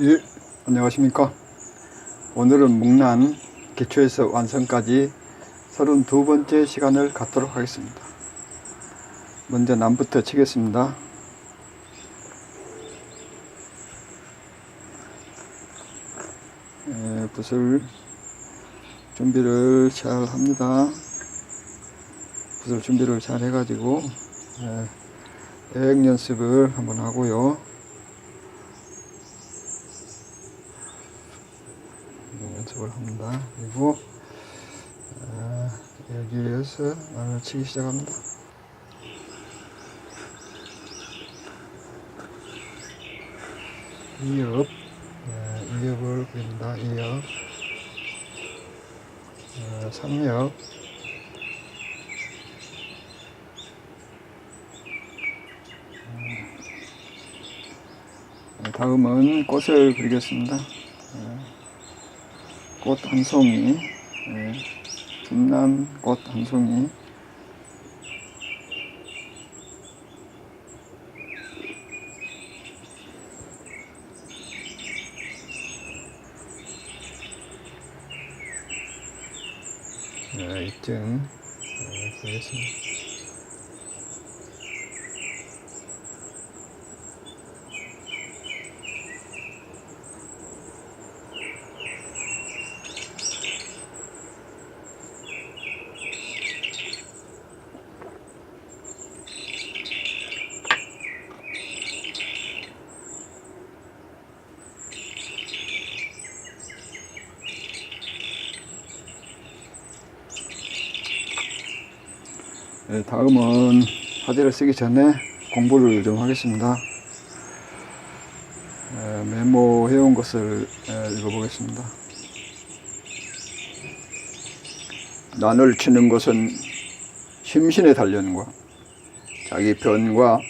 예, 안녕하십니까. 오늘은 목란 기초에서 완성까지 32번째 시간을 갖도록 하겠습니다. 먼저 남부터 치겠습니다. 예, 붓을 준비를 잘 합니다. 붓을 준비를 잘 해가지고 예, 애행 연습을 한번 하고요. 네, 연습을 합니다. 그리고 아, 여기에서 안을 치기 시작합니다. 이엽, 네, 이엽을 그립니다. 이엽, 어, 삼엽, 네, 다음은 꽃을 그리겠습니다. 꽃 한 송이, 예, 빛난 꽃한 송이. 네, 이쯤 네, 되겠습니다. 네, 다음은 화제를 쓰기 전에 공부를 좀 하겠습니다. 에, 메모해온 것을 에, 읽어보겠습니다. 난을 치는 것은 심신의 단련과 자기 변과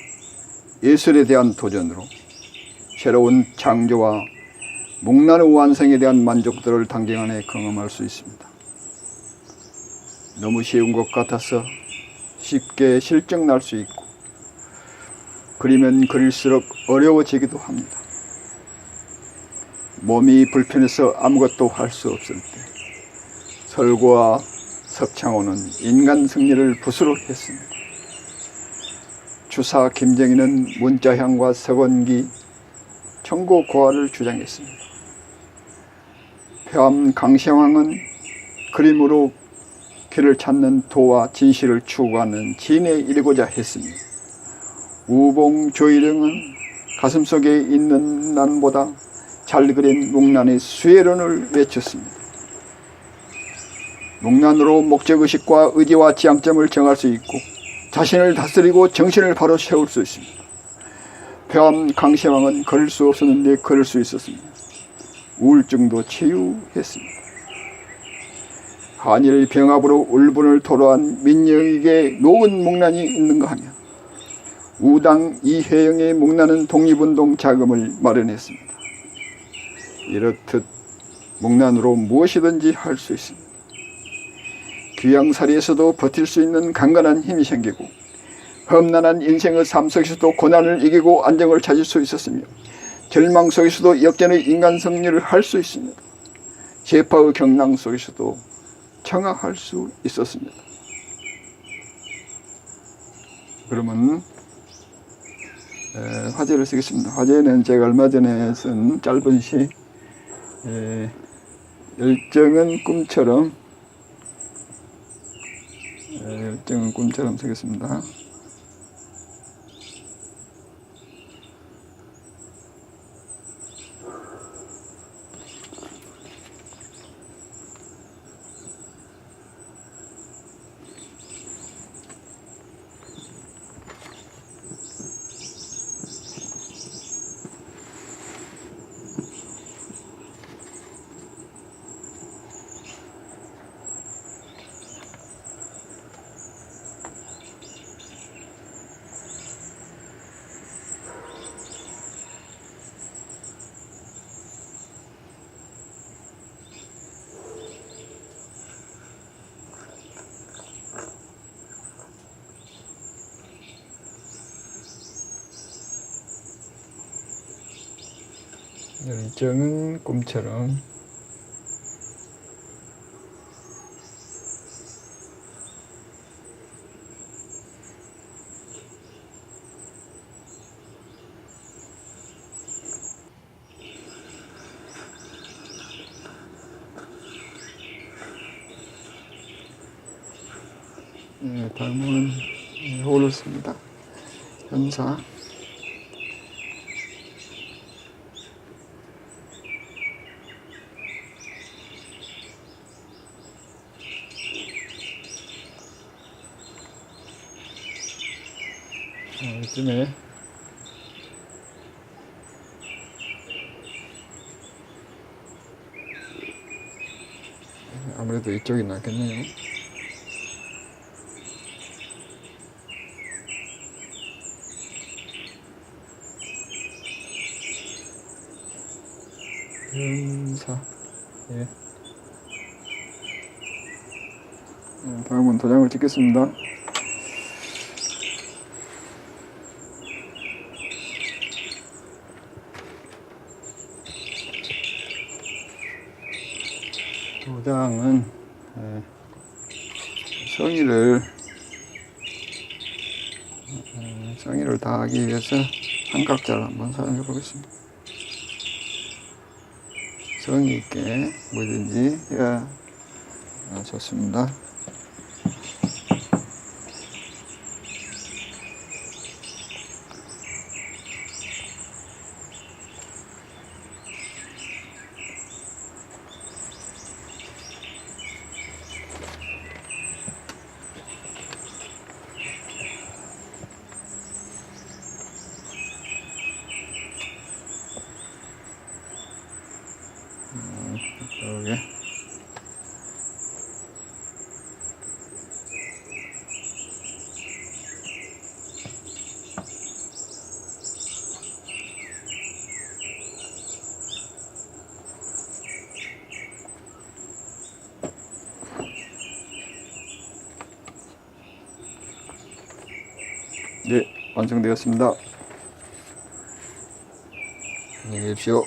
예술에 대한 도전으로 새로운 창조와 목란의 완성에 대한 만족도를 단기 안에 경험할 수 있습니다. 너무 쉬운 것 같아서 쉽게 실증 날 수 있고 그리면 그릴수록 어려워지기도 합니다. 몸이 불편해서 아무것도 할 수 없을 때 설고와 석창호는 인간 승리를 붓으로 했습니다. 주사 김정희는 문자향과 석원기, 청고 고화를 주장했습니다. 폐암 강시황은 그림으로 길을 찾는 도와 진실을 추구하는 진에 이르고자 했습니다. 우봉 조일영은 가슴속에 있는 난보다 잘 그린 목란의 수혜론을 외쳤습니다. 목란으로 목적의식과 의지와 지향점을 정할 수 있고 자신을 다스리고 정신을 바로 세울 수 있습니다. 폐암 강시왕은 걸을 수 없었는데 걸을 수 있었습니다. 우울증도 치유했습니다. 한일 병합으로 울분을 토로한 민영에게 녹은 목란이 있는가 하며 우당 이혜영의 목란은 독립운동 자금을 마련했습니다. 이렇듯 목란으로 무엇이든지 할 수 있습니다. 귀양살이에서도 버틸 수 있는 강건한 힘이 생기고 험난한 인생의 삶 속에서도 고난을 이기고 안정을 찾을 수 있었으며 절망 속에서도 역전의 인간 승리를 할 수 있습니다. 재파의 경랑 속에서도 청학할 수 있었습니다. 그러면 에, 화제를 쓰겠습니다. 화제는 제가 얼마 전에 쓴 짧은 시 에, 열정은 꿈처럼 에, 열정은 꿈처럼 쓰겠습니다. 열정은 꿈처럼 네, 다음은 호르스입니다. 현사 어, 이쯤에 아무래도 이쪽이 낫겠네요. 연사 예. 네, 다음은 도장을 찍겠습니다. 예, 성의를 음, 성의를 다하기 위해서 삼각자를 한번 사용해 보겠습니다. 성의 있게 뭐든지 해야 아, 좋습니다. 여기 네, 완성되었습니다. 안녕히 계십시오.